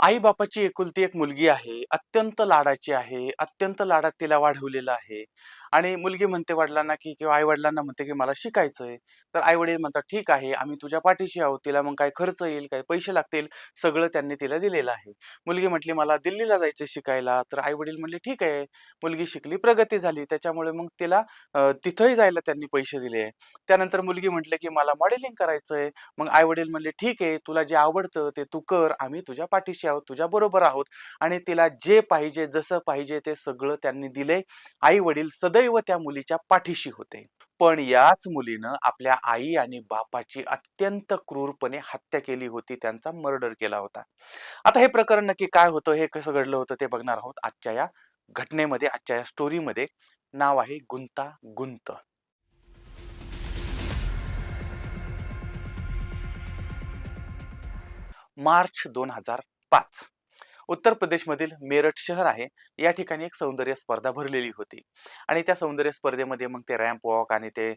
आई बापाची एकुलती एक मुलगी आहे. अत्यंत लाडाची आहे. अत्यंत लाडात तिला वाढवलेलं आहे. आणि मुलगी म्हणते वडिलांना, की किंवा आई-वडिलांना म्हणते, की "मला शिकायचंय." तर आई-वडील म्हणतात, "ठीक आहे, आम्ही तुझ्या पाठीशी आहोत. तिला मग काय खर्च येईल, काय पैसे लागतील, सगळं त्यांनी तिला दिलेलं आहे." मुलगी म्हटली, "मला दिल्लीला जायचं शिकायला." तर आई-वडील म्हणले, "ठीक आहे." मुलगी शिकली, प्रगती झाली. त्याच्यामुळे मग तिला तिथंही जायला त्यांनी पैसे दिले. त्यानंतर मुलगी म्हटलं की "मला मॉडेलिंग करायचंय." मग आई-वडील म्हणले, "ठीक आहे, तुला जे आवडतं ते तू कर. आम्ही तुझ्या पाठीशी आहोत, तुझ्या बरोबर आहोत." आणि तिला जे पाहिजे, जसं पाहिजे ते सगळं त्यांनी दिले आई-वडील सदैव त्या मुलीच्या पाठीशी होते. पण याच मुलीनं आपल्या आई आणि बापाची अत्यंत क्रूरपणे हत्या केली होती. त्यांचा मर्डर केला होता. आता हे प्रकरण नक्की काय होतं, हे कसं घडलं होतं ते बघणार आहोत आजच्या या घटनेमध्ये, आजच्या या स्टोरीमध्ये. नाव आहे गुंता गुंत मार्च 2005 उत्तर प्रदेशमधील मेरठ शहर आहे. या ठिकाणी एक सौंदर्य स्पर्धा भरलेली होती. आणि त्या सौंदर्य स्पर्धेमध्ये मग ते रॅम्प वॉक आणि ते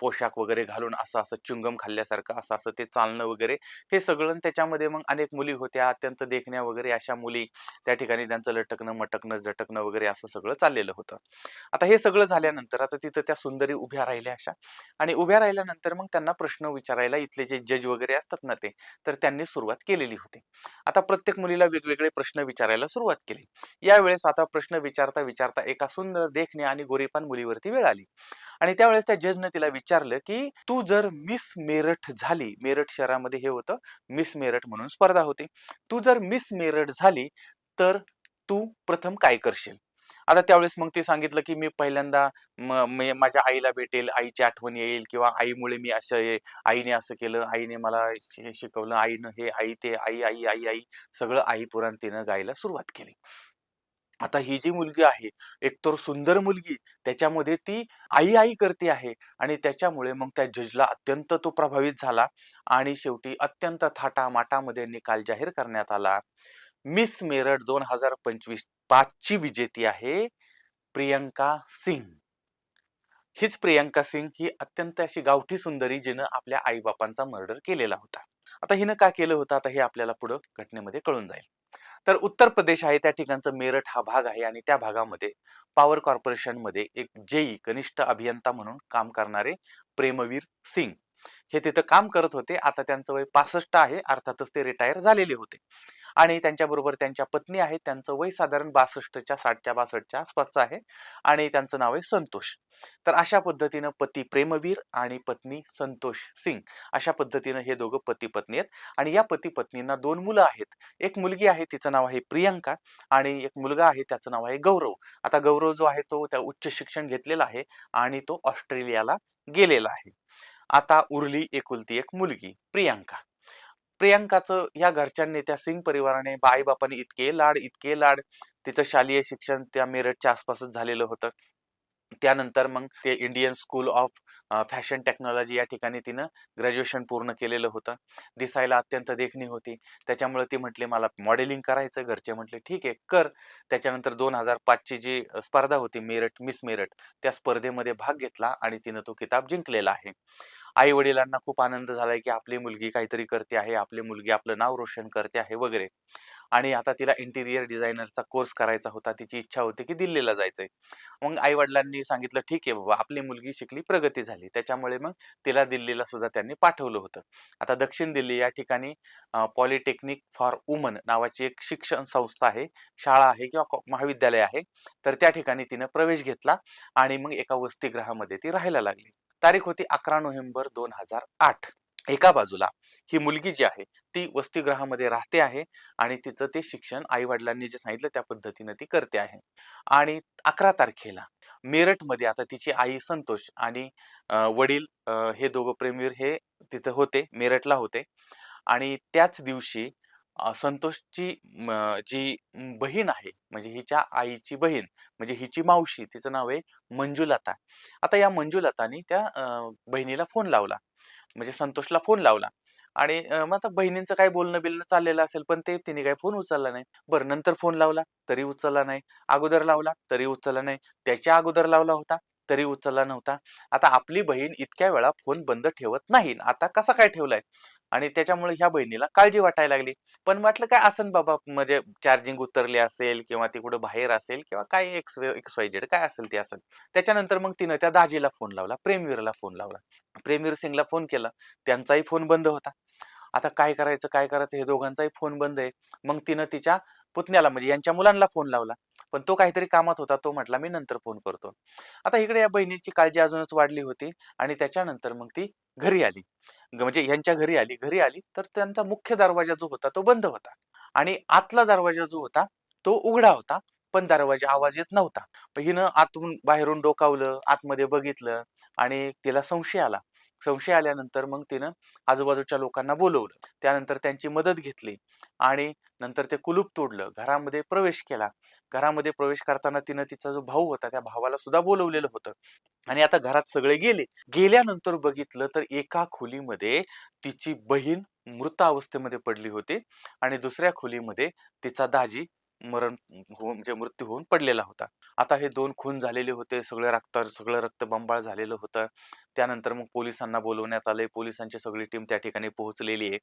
पोशाख वगैरे घालून असं-असं चुंगम खाल्ल्यासारखं असं-असं ते चालणं वगैरे हे सगळं त्याच्यामध्ये मग अनेक मुली होत्या. अत्यंत देखण्या वगैरे अशा मुली त्या ठिकाणी त्यांचं लटकणं-मटकणं, झटकणं वगैरे असं सगळं चाललेलं होतं. आता हे सगळं झाल्यानंतर आता तिथं त्या सुंदरी उभ्या राहिल्या अशा आणि उभ्या राहिल्यानंतर मग त्यांना प्रश्न विचारायला इथले जे जज वगैरे असतात ना ते, तर त्यांनी सुरुवात केलेली होती. आता प्रत्येक मुलीला वेगवेगळ्या वेगवेगळे प्रश्न विचारायला सुरुवात केली. यावेळेस आता प्रश्न विचारता, विचारता एका सुंदर देखणे आणि गोरीपान मुलीवरती वेळ आली. आणि त्यावेळेस त्या जजनं तिला विचारलं, की "तू जर मिस मेरठ झाली" मेरठ शहरामध्ये हे होतं मिस मेरठ म्हणून स्पर्धा होती. "तू जर मिस मेरठ झाली, तर तू प्रथम काय करशील?" आता त्यावेळेस मग ते सांगितलं, की "मी पहिल्यांदा माझ्या आईला भेटेल, आईची आठवण येईल किंवा आईमुळे मी असं आईने असं केलं, आईने मला शिकवलं, आईनं हे, आई ते, आई, आई, आई, आई." सगळं आई पुरांतीनं गायला सुरुवात केली. आता ही जी मुलगी आहे, एकतर सुंदर मुलगी, त्याच्यामध्ये ती आई, आई करते आहे आणि त्याच्यामुळे मग त्या जजला अत्यंत तो प्रभावित झाला आणि शेवटी अत्यंत थाटामाटामध्ये निकाल जाहीर करण्यात आला. मिस मेरठ 2025 ची विजेती आहे प्रियंका सिंग. हीच प्रियंका सिंग ही अत्यंत अशी गावठी सुंदरी जिनं आपल्या आई-बापांचा मर्डर केलेला होता. आता हिनं का केलं होतं, आता हे आपल्याला पुढं घटनेमध्ये कळून जाईल. तर उत्तर प्रदेश आहे, त्या ठिकाणचं मेरठ हा भाग आहे आणि त्या भागामध्ये पॉवर कॉर्पोरेशनमध्ये एक जेई कनिष्ठ अभियंता म्हणून काम करणारे प्रेमवीर सिंग हे तिथं काम करत होते. आता त्यांचं वय 65 आहे. अर्थातच ते रिटायर झालेले होते. आणि त्यांच्याबरोबर त्यांच्या पत्नी आहेत. त्यांचं वय साधारण 62च्या 60च्या 62च्या आसपासचं आहे आणि त्यांचं नाव आहे संतोष. तर अशा पद्धतीनं पती प्रेमवीर आणि पत्नी संतोष सिंग अशा पद्धतीनं हे दोघं पती-पत्नी आहेत आणि या पती-पत्नींना दोन मुलं आहेत. एक मुलगी आहे, तिचं नाव आहे प्रियंका आणि एक मुलगा आहे, त्याचं नाव आहे गौरव. आता गौरव जो आहे तो त्या उच्च शिक्षण घेतलेला आहे आणि तो ऑस्ट्रेलियाला गेलेला आहे. आता उरली एकुलती एक मुलगी प्रियांका प्रियांकाचं या घरच्यांनी त्या सिंग परिवाराने आई-बापांनी इतके लाड, इतके लाड तिचं शालेय शिक्षण त्या मेरठच्या आसपासच झालेलं होतं. त्यानंतर मग ते Indian school of fashion technology या ठिकाणी तिनं ग्रॅज्युएशन पूर्ण केलेलं होतं. दिसायला अत्यंत देखणी होती. त्याच्यामुळे ती म्हटली, "मला मॉडेलिंग करायचं." घरचे म्हटले, "ठीक आहे, कर." त्याच्यानंतर दोन हजार पाचची जी स्पर्धा होती मेरठ मिस मेरठ त्या स्पर्धेमध्ये भाग घेतला आणि तिनं तो किताब जिंकलेला आहे. आई-वडिलांना खूप आनंद झालाय, की आपली मुलगी काहीतरी करते आहे, आपली मुलगी आपलं नाव रोशन करते आहे वगैरे. आणि आता तिला इंटिरियर डिझायनरचा कोर्स करायचा होता. तिची इच्छा होती, की दिल्लीला जायचंय. मग आई-वडिलांनी सांगितलं, "ठीक आहे बाबा, आपली मुलगी शिकली, प्रगती झाली." झाली त्याच्यामुळे मग तिला दिल्लीला सुद्धा त्यांनी पाठवलं होतं. आता दक्षिण दिल्ली या ठिकाणी पॉलिटेक्निक फॉर वुमन नावाची एक शिक्षण संस्था आहे, शाळा आहे किंवा महाविद्यालय आहे. तर त्या ठिकाणी तिनं प्रवेश घेतला आणि मग एका वसतिगृहामध्ये ती राहायला लागली. तारीख होती 11 नोव्हेंबर 2008. एका बाजूला ही मुलगी जी आहे, ती वसतिगृहामध्ये राहते आहे आणि तिचं ते शिक्षण आई-वडिलांनी जे सांगितलं त्या पद्धतीनं ती करते आहे. आणि 11 तारखेला मेरठमध्ये आता तिची आई संतोष आणि वडील हे दोघं प्रेमवीर हे तिथं होते, मेरठला होते. आणि त्याच दिवशी संतोषची जी बहीण आहे, म्हणजे हिच्या आईची बहीण, म्हणजे हिची मावशी, तिचं नाव आहे मंजुलता. आता या मंजुलतानी त्या बहिणीला फोन लावला. म्हणजे संतोषला फोन लावला आणि अ, मग आता बहिणींचं काय बोलणं-बिलणं चाललेलं असेल, पण ते तिने काही फोन उचलला नाही. बरं नंतर फोन लावला, तरी उचलला नाही. अगोदर लावला, तरी उचलला नाही. त्याच्या अगोदर लावला होता, तरी उचलला नव्हता. आता आपली बहीण इतक्या वेळा फोन बंद ठेवत नाही. आता कसा काय ठेवलाय? आणि त्याच्यामुळे ह्या बहिणीला काळजी वाटायला लागली. पण वाटलं काय असन बाबा म्हणजे चार्जिंग उतरली असेल किंवा ती कुठं बाहेर असेल किंवा काय एक्स एक्स वाय झेड काय असेल ते असेल. त्याच्यानंतर मग तिनं त्या दाजीला फोन लावला, प्रेमवीरला फोन लावला. प्रेमवीर सिंगला फोन केला. त्यांचाही फोन बंद होता. आता काय करायचं, काय करायचं हे दोघांचाही फोन बंद आहे. मग तिनं तिच्या पुतण्याला म्हणजे यांच्या मुलांना फोन लावला. पण तो काहीतरी कामात होता. तो म्हटला, "मी नंतर फोन करतो." आता इकडे या बहिणीची काळजी अजूनच वाढली होती आणि त्याच्यानंतर मग ती घरी आली. ग म्हणजे ह्यांच्या घरी आली. घरी आली तर त्यांचा मुख्य दरवाजा जो होता तो बंद होता आणि आतला दरवाजा जो होता तो उघडा होता. पण दरवाजा आवाज येत नव्हता. पण हिनं आतून बाहेरून डोकावलं, आतमध्ये बघितलं आणि तिला संशय आला. संशय आल्यानंतर मग तिनं आजूबाजूच्या लोकांना बोलवलं. त्यानंतर त्यांची मदत घेतली आणि नंतर ते कुलूप तोडलं. घरामध्ये प्रवेश केला. घरामध्ये प्रवेश करताना तिनं तिचा जो भाऊ होता त्या भावाला सुद्धा बोलवलेलं होतं. आणि आता घरात सगळे गेले. गेल्यानंतर बघितलं तर एका खोलीमध्ये तिची बहीण मृत अवस्थेमध्ये पडली होती आणि दुसऱ्या खोलीमध्ये तिचा दाजी मरण होऊन म्हणजे मृत्यू होऊन पडलेला होता. आता हे दोन खून झालेले होते. सगळं रक्त सगळं रक्तबंबाळ झालेलं होतं. त्यानंतर मग पोलिसांना बोलवण्यात आलंय. पोलिसांची सगळी टीम त्या ठिकाणी पोहोचलेली आहे.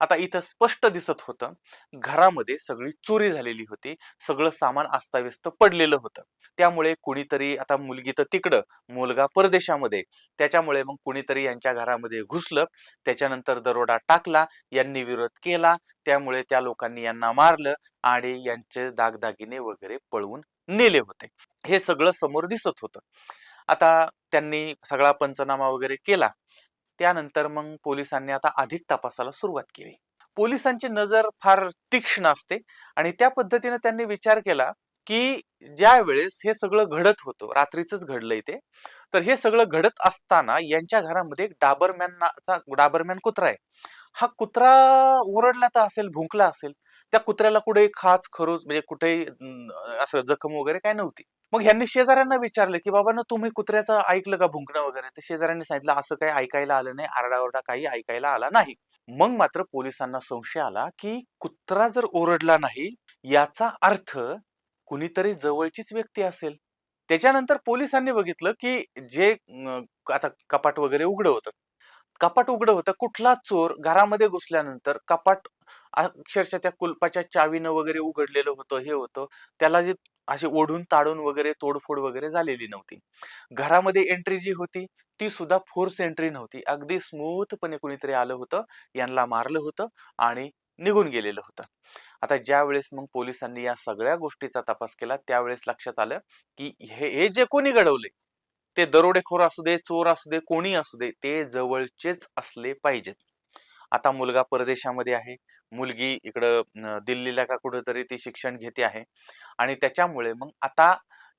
आता इथं स्पष्ट दिसत होतं, घरामध्ये सगळी चोरी झालेली होती. सगळं सामान अस्ताव्यस्त पडलेलं होतं. त्यामुळे कुणीतरी आता मुलगी तर तिकडं, मुलगा परदेशामध्ये. त्याच्यामुळे मग कुणीतरी यांच्या घरामध्ये घुसलं. त्याच्यानंतर दरोडा टाकला. यांनी विरोध केला. त्यामुळे त्या लोकांनी यांना मारलं आणि यांचे दागदागिने वगैरे पळवून नेले होते. हे सगळं समोर दिसत होतं. आता त्यांनी सगळा पंचनामा वगैरे केला. त्यानंतर मग पोलिसांनी आता अधिक तपासाला सुरुवात केली. पोलिसांची नजर फार तीक्ष्ण असते आणि त्या पद्धतीने त्यांनी विचार केला, की ज्यावेळेस हे सगळं घडत होतं, रात्रीचंच घडलंय ते. तर हे सगळं घडत असताना यांच्या घरामध्ये एक डाबरमॅन डाबरमॅन कुत्रा आहे. हा कुत्रा ओरडला तर असेल, भुंकला असेल. त्या कुत्र्याला कुठेही खाच, खरूच म्हणजे कुठेही असं जखम वगैरे काही नव्हती. मग ह्यांनी शेजाऱ्यांना विचारलं, की "बाबांनो तुम्ही कुत्र्याचं ऐकलं का भुंकणं वगैरे?" तर शेजाऱ्यांनी सांगितलं, "असं काही ऐकायला आलं नाही. आरडाओरडा काही ऐकायला आला नाही." मग मात्र पोलिसांना संशय आला, की कुत्रा जर ओरडला नाही, याचा अर्थ कुणीतरी जवळचीच व्यक्ती असेल. त्याच्यानंतर पोलिसांनी बघितलं, की जे आता कपाट वगैरे उघडं होतं. कपाट उघडं होतं. कुठला चोर घरामध्ये घुसल्यानंतर कपाट अक्षरशः त्या कुलपाच्या चावीनं वगैरे उघडलेलं होतं, हे होतं. त्याला जे अशी ओढून-ताडून वगैरे तोडफोड वगैरे झालेली नव्हती. घरामध्ये एंट्री जी होती, ती सुद्धा फोर्स एंट्री नव्हती. अगदी स्मूथपणे कुणीतरी आलं होतं, यांना मारलं होतं आणि निघून गेलेलं होतं. आता ज्यावेळेस मग पोलिसांनी या सगळ्या गोष्टीचा तपास केला, त्यावेळेस लक्षात आलं, की हे हे जे कोणी घडवले ते दरोडेखोर असू दे, चोर असू दे, कोणी असू दे, ते जवळचेच असले पाहिजेत. आता मुलगा परदेशामध्ये आहे. मुलगी इकडं दिल्लीला का कुठंतरी ती शिक्षण घेते आहे आणि त्याच्यामुळे मग आता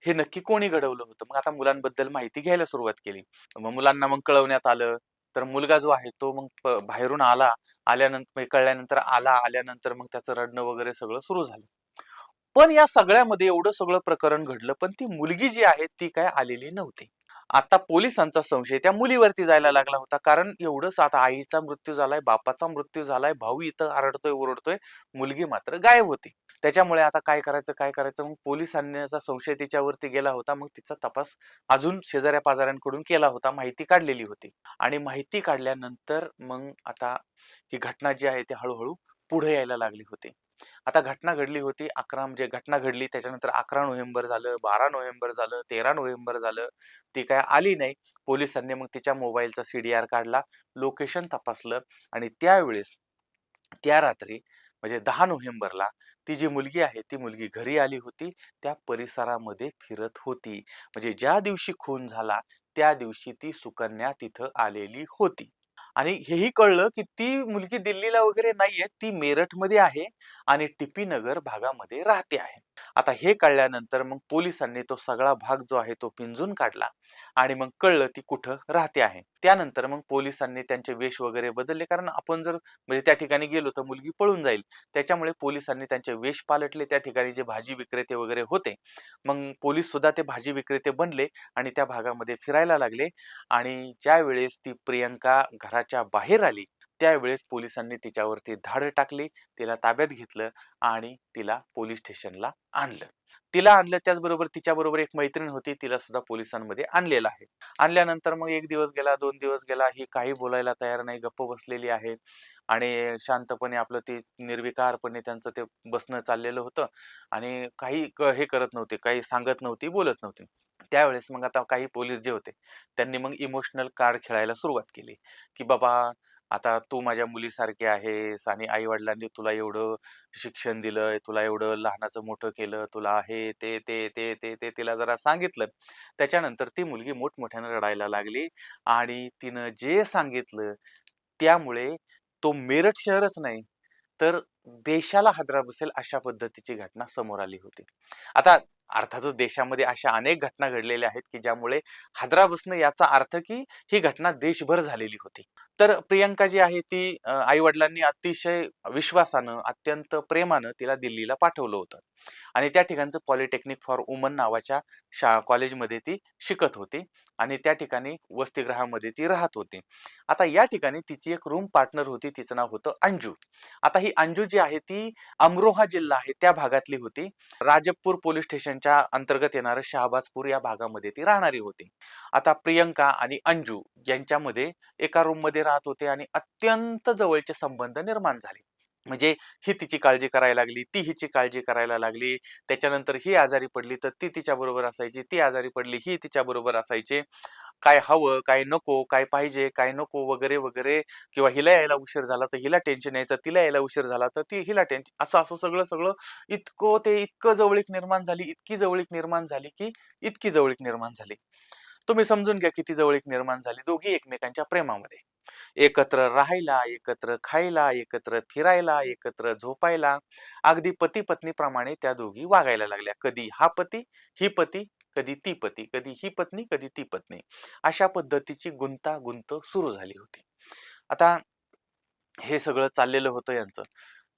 हे नक्की कोणी घडवलं होतं? मग आता मुलांबद्दल माहिती घ्यायला सुरुवात केली. मग मुलांना मग कळवण्यात आलं. तर मुलगा जो आहे तो मग बाहेरून आला. आल्यानंतर म्हणजे कळल्यानंतर आला. आल्यानंतर मग त्याचं रडणं वगैरे सगळं सुरू झालं. पण या सगळ्यामध्ये एवढं सगळं प्रकरण घडलं, पण ती मुलगी जी आहे ती काय आलेली नव्हती. आता पोलिसांचा संशय त्या मुलीवरती जायला लागला होता. कारण एवढंच आता आईचा मृत्यू झालाय, बापाचा मृत्यू झालाय, भाऊ इथं आरडतोय, ओरडतोय. मुलगी मात्र गायब होती. त्याच्यामुळे आता काय करायचं, काय करायचं? मग पोलिसांचा संशय तिच्यावरती गेला होता. मग तिचा तपास अजून शेजाऱ्या-पाजाऱ्यांकडून केला होता. माहिती काढलेली होती आणि माहिती काढल्यानंतर मग आता ही घटना जी आहे ती हळूहळू पुढे यायला लागली होती. आता घटना घडली होती 11 म्हणजे घटना घडली त्याच्यानंतर 11 नोव्हेंबर झालं, 12 नोव्हेंबर झालं, 13 नोव्हेंबर झालं. ती काय आली नाही. पोलिसांनी मग तिच्या मोबाईलचा सी-डी-आर काढला, लोकेशन तपासलं आणि त्यावेळेस त्या रात्री म्हणजे दहा नोव्हेंबरला ती जी मुलगी आहे, ती मुलगी घरी आली होती. त्या परिसरामध्ये फिरत होती. म्हणजे ज्या दिवशी खून झाला, त्या दिवशी ती सुकन्या तिथं आलेली होती. आणि हेही कळलं, की ती मुलगी दिल्लीला वगैरे नाहीये. ती मेरठमध्ये आहे आणि टीपी नगर भागामध्ये राहते आहे. आता हे कळल्यानंतर मग पोलिसांनी तो सगळा भाग जो आहे तो पिंजून काढला आणि मग कळलं ती कुठं राहते आहे. त्यानंतर मग पोलिसांनी त्यांचे वेश वगैरे बदलले. कारण आपण जर म्हणजे त्या ठिकाणी गेलो तर मुलगी पळून जाईल. त्याच्यामुळे पोलिसांनी त्यांचे वेश पालटले. त्या ठिकाणी जे भाजी विक्रेते वगैरे होते, मग पोलीस सुद्धा ते भाजी विक्रेते बनले आणि त्या भागामध्ये फिरायला लागले आणि ज्यावेळेस ती प्रियंका घराच्या बाहेर आली, त्यावेळेस पोलिसांनी तिच्यावरती धाड टाकली तिला ताब्यात घेतलं आणि तिला पोलीस स्टेशनला आणलं. तिला आणलं त्याचबरोबर तिच्याबरोबर एक मैत्रीण होती तिला सुद्धा पोलिसांमध्ये आणलेलं आहे. आणल्यानंतर मग एक दिवस गेला दोन दिवस गेला ही काही बोलायला तयार नाही गप्प बसलेली आहे आणि शांतपणे आपलं ते निर्विकारपणे त्यांचं ते बसणं चाललेलं होतं आणि काही हे करत नव्हते काही सांगत नव्हती बोलत नव्हती. त्यावेळेस मग आता काही पोलीस जे होते त्यांनी मग इमोशनल कार्ड खेळायला सुरुवात केली की बाबा आता तू माझ्या मुलीसारखी आहेस आणि आई वडिलांनी तुला एवढं शिक्षण दिलंय तुला एवढं लहानाचं मोठं केलं तुला हे ते ते ते ते ते तिला जरा सांगितलं. त्याच्यानंतर ती मुलगी मोठमोठ्यानं रडायला लागली आणि तिनं जे सांगितलं त्यामुळे तो मेरठ शहरच नाही तर देशाला हादरा बसेल अशा पद्धतीची घटना समोर आली होती. आता अर्थातच देशामध्ये अशा अनेक घटना घडलेल्या आहेत की ज्यामुळे हादरा बसणं याचा अर्थ की ही घटना देशभर झालेली होती. तर प्रियंका जी आहे ती आई वडिलांनी अतिशय विश्वासानं अत्यंत प्रेमानं तिला दिल्लीला पाठवलं होतं. आणि त्या ठिकाणचं पॉलिटेक्निक फॉर वुमन नावाच्या शा कॉलेजमध्ये ती शिकत होती आणि त्या ठिकाणी वसतिगृहामध्ये ती राहत होती. आता या ठिकाणी तिची एक रूम पार्टनर होती तिचं नाव होतं अंजू. आता ही अंजू जी आहे ती अमरोहा जिल्हा आहे त्या भागातली होती. राजपूर पोलीस स्टेशन यांच्या अंतर्गत येणारं शहाबाजपूर या भागामध्ये ती राहणारी होती. आता प्रियंका आणि अंजू यांच्यामध्ये एका रूममध्ये राहत होते आणि अत्यंत जवळचे संबंध निर्माण झाले. म्हणजे ही तिची काळजी करायला लागली ती हिची काळजी करायला लागली त्याच्यानंतर ही आजारी पडली तर ती तिच्या बरोबर असायची ती आजारी पडली ही तिच्या बरोबर असायची. काय हवं काय नको काय पाहिजे काय नको वगैरे वगैरे. किंवा हिला यायला उशीर झाला तर हिला टेन्शन यायचं तिला यायला उशीर झाला तर ती हिला टेन्शन असं असं सगळं सगळं इतकं ते इतकं जवळीक निर्माण झाली इतकी जवळीक निर्माण झाली की इतकी जवळीक निर्माण झाली. तुम्ही समजून घ्या किती जवळीक निर्माण झाली दोघी एकमेकांच्या प्रेमामध्ये. एकत्र राहायला एकत्र खायला एकत्र फिरायला एकत्र झोपायला. अगदी पती पत्नीप्रमाणे त्या दोघी वागायला लागल्या. कधी हा पती ही पती कधी ती पती कधी ही पत्नी कधी ती पत्नी. अशा पद्धतीची गुंतागुंत सुरू झाली होती. आता हे सगळं चाललेलं होतं यांचं.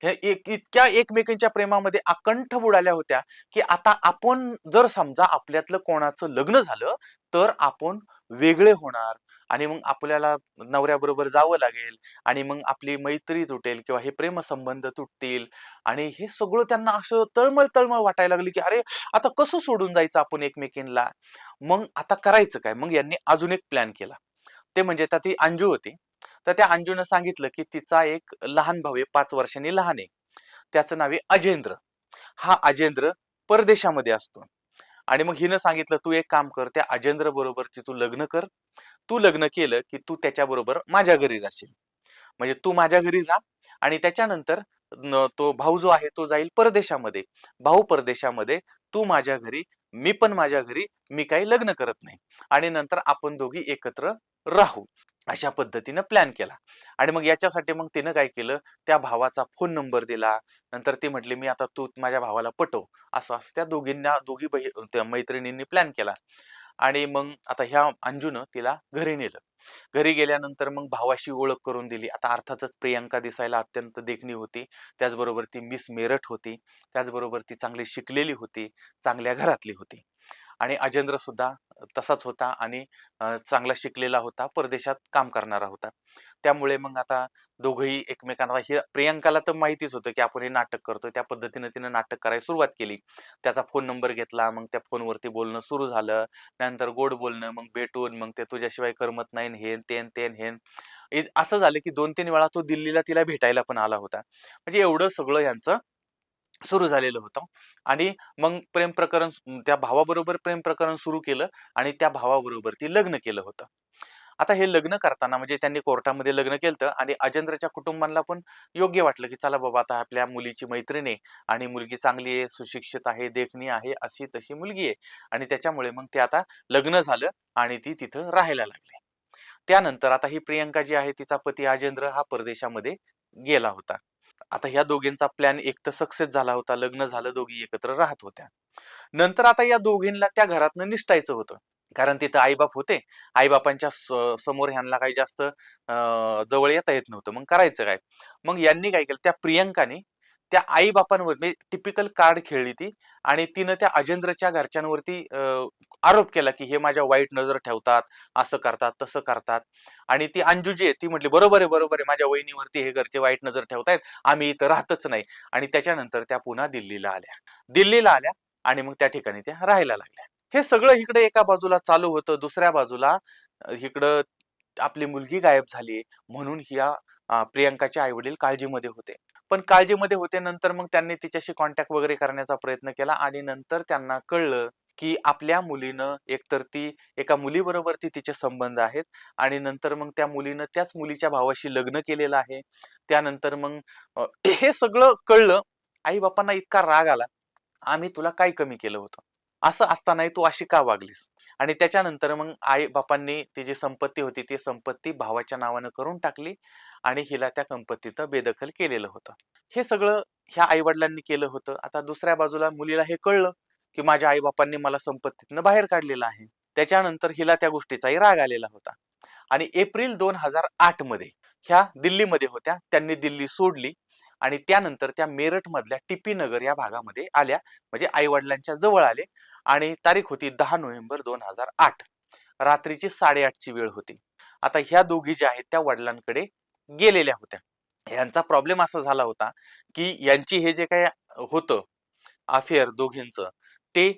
हे एक इतक्या एकमेकांच्या प्रेमामध्ये अकंठ बुडाल्या होत्या की आता आपण जर समजा आपल्यातलं कोणाचं लग्न झालं तर आपण वेगळे होणार आणि मग आपल्याला नवऱ्याबरोबर जावं लागेल आणि मग आपली मैत्री तुटेल किंवा हे प्रेमसंबंध तुटतील आणि हे सगळं त्यांना असं तळमळ तळमळ वाटायला लागली की अरे आता कसं सोडून जायचं आपण एकमेकींना? मग आता करायचं काय? मग यांनी अजून एक प्लॅन केला. ते म्हणजे आता ती अंजू होती. तर त्या अंजूनं सांगितलं की तिचा एक लहान भाऊ आहे पाच वर्षांनी लहान आहे. त्याचं नाव आहे अजेंद्र. हा अजेंद्र परदेशामध्ये असतो. आणि मग हिनं सांगितलं तू एक काम कर त्या अजेंद्र बरोबर तू लग्न कर. तू लग्न केलं की तू त्याच्याबरोबर माझ्या घरी राहशील. म्हणजे तू माझ्या घरी राह आणि त्याच्यानंतर तो भाऊ जो आहे तो जाईल परदेशामध्ये. भाऊ परदेशामध्ये तू माझ्या घरी मी पण माझ्या घरी मी काही लग्न करत नाही. आणि नंतर आपण दोघी एकत्र राहू. अशा पद्धतीनं प्लॅन केला. आणि मग याच्यासाठी मग तिनं काय केलं? त्या भावाचा फोन नंबर दिला. नंतर ती म्हटली मी आता तू माझ्या भावाला पटव. असं असं त्या दोघींना दोघी बही त्या मैत्रिणींनी प्लॅन केला. आणि मग आता ह्या अंजूनं तिला घरी नेलं. घरी गेल्यानंतर मग भावाशी ओळख करून दिली. आता अर्थातच प्रियांका दिसायला अत्यंत देखणी होती. त्याचबरोबर ती मिस मेरठ होती. त्याचबरोबर ती चांगली शिकलेली होती. चांगल्या घरातली होती. आणि अजेंद्र सुद्धा तसाच होता आणि चांगला शिकलेला होता परदेशात काम करणारा होता. त्यामुळे मग आता दोघंही एकमेकांना ही प्रियंकाला तर माहितीच होतं की आपण हे नाटक करतो त्या पद्धतीनं तिनं नाटक करायला सुरुवात केली. त्याचा फोन नंबर घेतला मग त्या फोनवरती बोलणं सुरू झालं. नंतर गोड बोलणं मग भेटून मग ते तुझ्याशिवाय करमत नाही हेन तेन तेन हेन असं झालं की दोन तीन वेळा तो दिल्लीला तिला भेटायला पण आला होता. म्हणजे एवढं सगळं यांचं सुरू झालेलं होतं. आणि मग प्रेम प्रकरण त्या भावाबरोबर प्रेम प्रकरण सुरू केलं आणि त्या भावाबरोबर ती लग्न केलं होतं. आता हे लग्न करताना म्हणजे त्यांनी कोर्टामध्ये लग्न केलं आणि अजेंद्रच्या कुटुंबांना पण योग्य वाटलं की चला बाबा आता आपल्या मुलीची मैत्रिणी आणि मुलगी चांगली आहे सुशिक्षित आहे देखणी आहे अशी तशी मुलगी आहे. आणि त्याच्यामुळे मग ते आता लग्न झालं आणि ती तिथं राहायला लागली. त्यानंतर आता ही प्रियंका जी आहे तिचा पती अजेंद्र हा परदेशामध्ये गेला होता. आता ह्या दोघींचा प्लॅन एक तर सक्सेस झाला होता लग्न झालं दोघी एकत्र राहत होत्या. नंतर आता या दोघींना त्या घरातनं निसटायचं होतं. कारण तिथं आईबाप होते. आईबापांच्या समोर ह्यांना काही जास्त जवळ येता येत नव्हतं. मग करायचं काय? मग यांनी काय केलं? त्या प्रियंकाने त्या आई बापांवर म्हणजे टिपिकल कार्ड खेळली ती आणि तिनं त्या अजेंद्रच्या घरच्यांवरती अं, आरोप केला की हे माझ्या वाईट नजर ठेवतात असं करतात तसं करतात. आणि ती अंजुजी आहे ती म्हटली बरोबर आहे बरोबर आहे माझ्या वहिनीवरती हे घरचे वाईट नजर ठेवतायत आम्ही इथं राहतच नाही. आणि त्याच्यानंतर त्या पुन्हा दिल्लीला आल्या. दिल्लीला आल्या आणि मग त्या ठिकाणी त्या राहायला लागल्या. हे सगळं इकडे एका बाजूला चालू होतं दुसऱ्या बाजूला इकडं आपली मुलगी गायब झाली म्हणून ह्या अं, प्रियंकाचे आई वडील काळजीमध्ये होते. पण काळजीमध्ये होते नंतर मग त्यांनी तिच्याशी कॉन्टॅक्ट वगैरे करण्याचा प्रयत्न केला आणि नंतर त्यांना कळलं की आपल्या मुलीनं एकतर ती एका मुलीबरोबर ती तिचे संबंध आहेत आणि नंतर मग त्या मुलीनं त्याच मुलीच्या भावाशी लग्न केलेलं आहे. त्यानंतर मग हे सगळं कळलं आई बापांना इतका राग आला आम्ही तुला काय कमी केलं होतं? असं असतानाही तू अशी का वागलीस? आणि त्याच्यानंतर मग आई बापांनी ती जी संपत्ती होती ती संपत्ती भावाच्या नावानं करून टाकली आणि हिला त्या संपत्तीचं बेदखल केलेलं होतं. हे सगळं ह्या आई वडिलांनी केलं होतं. आता दुसऱ्या बाजूला मुलीला हे कळलं की माझ्या आई बापांनी मला संपत्तीतनं बाहेर काढलेलं आहे. त्याच्यानंतर हिला त्या गोष्टीचाही राग आलेला होता. आणि एप्रिल दोन हजार आठमध्ये ह्या दिल्लीमध्ये होत्या. त्यांनी दिल्ली सोडली आणि त्यानंतर त्या मेरठ मधल्या टिपी नगर या भागामध्ये आल्या. म्हणजे आई वडिलांच्या जवळ आले. आणि तारीख होती दहा नोव्हेंबर दोन हजार आठ. रात्रीची साडेआठची वेळ होती. आता ह्या दोघी ज्या आहेत त्या वडिलांकडे गेलेल्या होत्या. यांचा प्रॉब्लेम असा झाला होता की यांची हे जे काय होतं अफेअर दोघींचं ते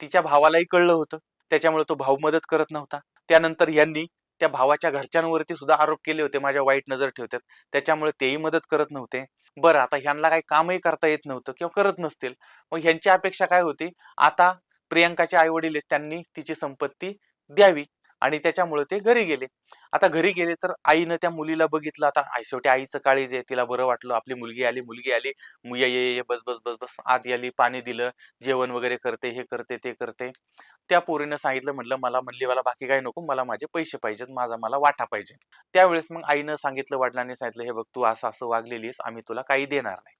तिच्या भावालाही कळलं होतं. त्याच्यामुळे तो भाऊ मदत करत नव्हता. त्यानंतर यांनी त्या भावाच्या घरच्यांवरती सुद्धा आरोप केले होते माझ्या वाईट नजर ठेवतात. त्याच्यामुळे तेही मदत करत नव्हते. बरं आता ह्यांना काही कामही करता येत नव्हतं किंवा करत नसतील. मग ह्यांची अपेक्षा काय होती? आता प्रियांकाचे आई वडील आहेत त्यांनी तिची संपत्ती द्यावी आणि त्याच्यामुळे ते घरी गेले. आता घरी गेले तर आईनं त्या मुलीला बघितलं आता आई शेवटी आईचं काळीज आहे तिला बरं वाटलं आपली मुलगी आली मुलगी आली ये ये ये बस बस बस बस आत आली पाणी दिलं जेवण वगैरे करते हे करते ते करते. त्या पोरीनं सांगितलं म्हटलं मला म्हणली मला बाकी काही नको मला माझे पैसे पाहिजेत माझा मला वाटा पाहिजे. त्यावेळेस मग आईनं सांगितलं वडिलांनी सांगितलं हे बघ तू असं असं वागलेलीस आम्ही तुला काही देणार नाही.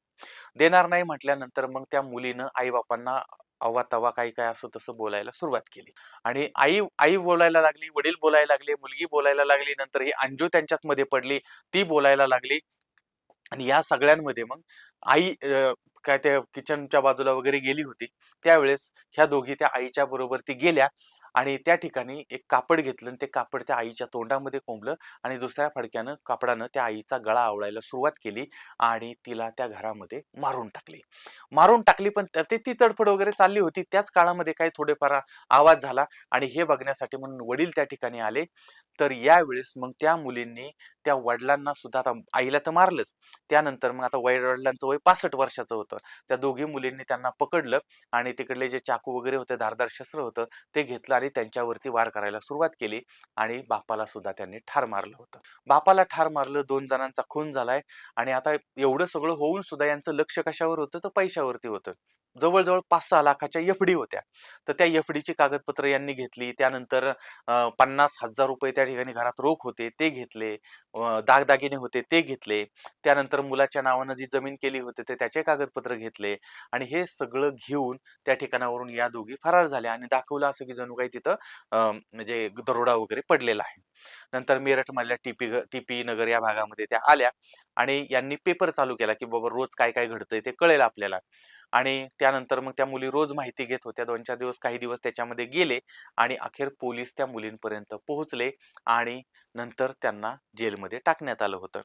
देणार नाही म्हटल्यानंतर मग त्या मुलीनं आई बापांना अवा तवा काही काय असं तसं बोलायला सुरुवात केली. आणि आई आई बोलायला लागली वडील बोलायला लागले मुलगी बोलायला लागली नंतर ही अंजू त्यांच्यात मध्ये पडली ती बोलायला लागली. आणि या सगळ्यांमध्ये मग आई काय त्या किचनच्या बाजूला वगैरे गेली होती. त्यावेळेस ह्या दोघी त्या आईच्या बरोबर ती गेल्या. आणि त्या ठिकाणी एक कापड घेतलं आणि ते कापड त्या आईच्या तोंडामध्ये कोंबलं आणि दुसऱ्या फडक्यानं कापडानं त्या आईचा गळा आवळायला सुरुवात केली आणि तिला त्या घरामध्ये मारून टाकली. मारून टाकली पण ते ती तडफड वगैरे चालली होती. त्याच काळामध्ये काही थोडेफार आवाज झाला आणि हे बघण्यासाठी म्हणून वडील त्या ठिकाणी आले. तर यावेळेस मग त्या मुलींनी त्या वडिलांना सुद्धा आता आईला तर मारलंच. त्यानंतर मग आता वय वडिलांचं वय पासष्ट वर्षाचं होतं. त्या दोघी मुलींनी त्यांना पकडलं आणि तिकडले जे चाकू वगैरे होते धारदार शस्त्र होतं ते घेतलं आणि त्यांच्यावरती वार करायला सुरुवात केली आणि बापाला सुद्धा त्यांनी ठार मारलं होतं. बापाला ठार मारलं दोन जणांचा खून झालाय आणि आता एवढं सगळं होऊन सुद्धा यांचं लक्ष कशावर होतं? तर पैशावरती होतं. जवळजवळ पाच सहा लाखाच्या एफ डी होत्या. तर त्या एफ डीची कागदपत्र यांनी घेतली. त्यानंतर पन्नास हजार रुपये त्या ठिकाणी घरात रोख होते ते घेतले. दागदागिने होते ते घेतले. त्यानंतर मुलाच्या नावानं जी जमीन केली होती ते त्याचे कागदपत्र घेतले. आणि हे सगळं घेऊन त्या ठिकाणावरून या दोघी फरार झाल्या आणि दाखवलं असं की जणू काही तिथं म्हणजे दरोडा वगैरे पडलेला आहे. नंतर मेरठमधल्या टीपी टीपी नगर या भागामध्ये त्या आल्या आणि यांनी पेपर चालू केला की बाबा रोज काय काय घडतंय ते कळेल आपल्याला. आणि त्यानंतर मग त्या मुली रोज माहिती घेत होत्या. दोन चार दिवस काही दिवस त्याच्यामध्ये गेले आणि अखेर पोलीस त्या मुलींपर्यंत पोहोचले आणि नंतर त्यांना जेलमध्ये टाकण्यात आलं होतं.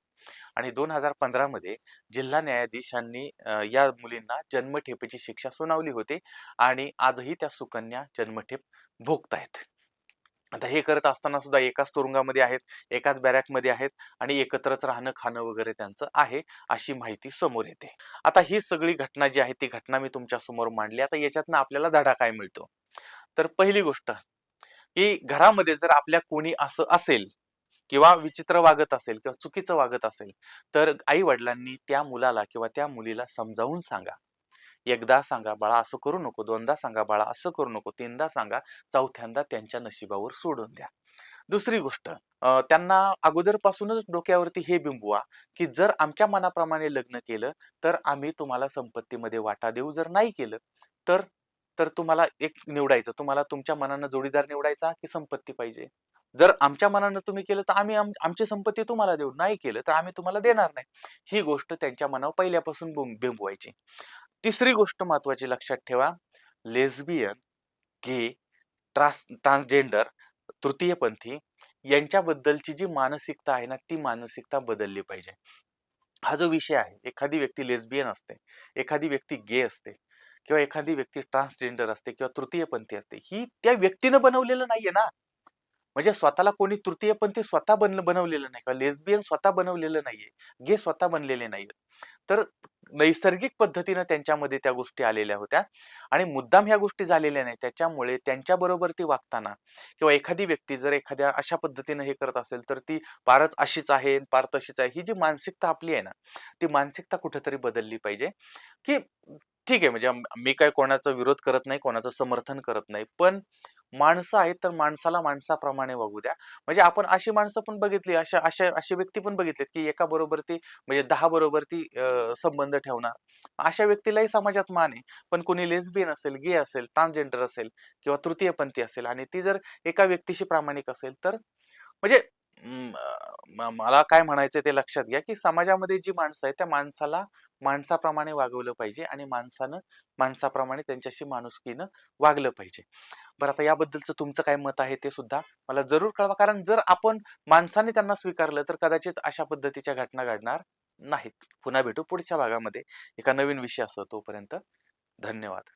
आणि दोन हजार पंधरा मध्ये जिल्हा न्यायाधीशांनी या मुलींना जन्मठेपेची शिक्षा सुनावली होती आणि आजही त्या सुकन्या जन्मठेप भोगतायत. आता हे करत असताना सुद्धा एकाच तुरुंगामध्ये आहेत एकाच बॅरॅकमध्ये आहेत आणि एकत्रच राहणं खाणं वगैरे त्यांचं आहे अशी माहिती समोर येते. आता ही सगळी घटना जी आहे ती घटना मी तुमच्यासमोर मांडली. आता याच्यातनं आपल्याला धडा काय मिळतो? तर पहिली गोष्ट की घरामध्ये जर आपल्या कोणी असं असेल किंवा विचित्र वागत असेल किंवा चुकीचं वागत असेल तर आई वडिलांनी त्या मुलाला किंवा त्या मुलीला समजावून सांगा. एकदा सांगा बाळा असं करू नको दोनदा सांगा बाळा असं करू नको तीनदा सांगा चौथ्यांदा त्यांच्या नशिबावर सोडून द्या दुसरी गोष्ट त्यांना अगोदरपासूनच डोक्यावरती हे बिंबवा की जर आमच्या मनाप्रमाणे लग्न केलं तर आम्ही तुम्हाला संपत्तीमध्ये वाटा देऊ जर नाही केलं तर तर तुम्हाला एक निवडायचं तुम्हाला तुमच्या मनानं जोडीदार निवडायचा की संपत्ती पाहिजे जर आमच्या मनानं तुम्ही केलं तर आम्ही आमची संपत्ती तुम्हाला देऊ. नाही केलं तर आम्ही तुम्हाला देणार नाही. ही गोष्ट त्यांच्या मनावर पहिल्यापासून बिंबवायची. तिसरी गोष्ट महत्त्वाची लक्षात ठेवा. लेस्बियन, गे, ट्रान्स ट्रान्सजेंडर, तृतीयपंथी यांच्याबद्दलची जी मानसिकता आहे ना, ती मानसिकता बदलली पाहिजे. हा जो विषय आहे, एखादी व्यक्ती लेस्बियन असते, एखादी व्यक्ती गे असते किंवा एखादी व्यक्ती ट्रान्सजेंडर असते किंवा तृतीयपंथी असते. ही त्या व्यक्तीनं बनवलेलं नाहीये ना. म्हणजे स्वतःला कोणी तृतीय पण ते स्वतः बन बनवलेलं नाही किंवा लेस्बियन स्वतः बनवलेलं नाहीये. गे स्वतः बनलेले नाहीयेत. तर नैसर्गिक पद्धतीनं त्यांच्यामध्ये त्या गोष्टी आलेल्या होत्या आणि मुद्दाम ह्या गोष्टी झालेल्या नाही. त्याच्यामुळे त्यांच्याबरोबर ती वागताना किंवा एखादी व्यक्ती जर एखाद्या अशा पद्धतीनं हे करत असेल, तर ती पारच अशीच आहे, पार तशीच आहे. ही जी मानसिकता आपली आहे ना, ती मानसिकता कुठेतरी बदलली पाहिजे, की ठीक आहे म्हणजे मी काय कोणाचा विरोध करत नाही, कोणाचं समर्थन करत नाही. पण माणसं आहेत तर माणसाला माणसाप्रमाणे वागू द्या. म्हणजे आपण अशी माणसं पण बघितली, अशा अशा अशी व्यक्ती पण बघितलीत, की एका बरोबर ती म्हणजे 10 बरोबर ती अ, संबंध ठेवणार. अशा व्यक्तीलाही समाजात मान आहे. पण कोणी लेस्बियन असेल, गे असेल, ट्रान्सजेंडर असेल किंवा तृतीयपंथी असेल आणि ती जर एका व्यक्तीशी प्रामाणिक असेल, तर म्हणजे अं, म मला काय म्हणायचंय ते लक्षात घ्या, की समाजामध्ये जी माणसं आहेत, त्या माणसाला माणसाप्रमाणे वागवलं पाहिजे आणि माणसानं माणसाप्रमाणे त्यांच्याशी माणुसकीनं वागलं पाहिजे. बरं आता याबद्दलचं तुमचं काय मत आहे ते सुद्धा मला जरूर कळवा. कारण जर आपण माणसाने त्यांना स्वीकारलं, तर कदाचित अशा पद्धतीच्या घटना घडणार नाहीत. पुन्हा भेटू पुढच्या भागामध्ये एका नवीन विषयासह. तोपर्यंत धन्यवाद.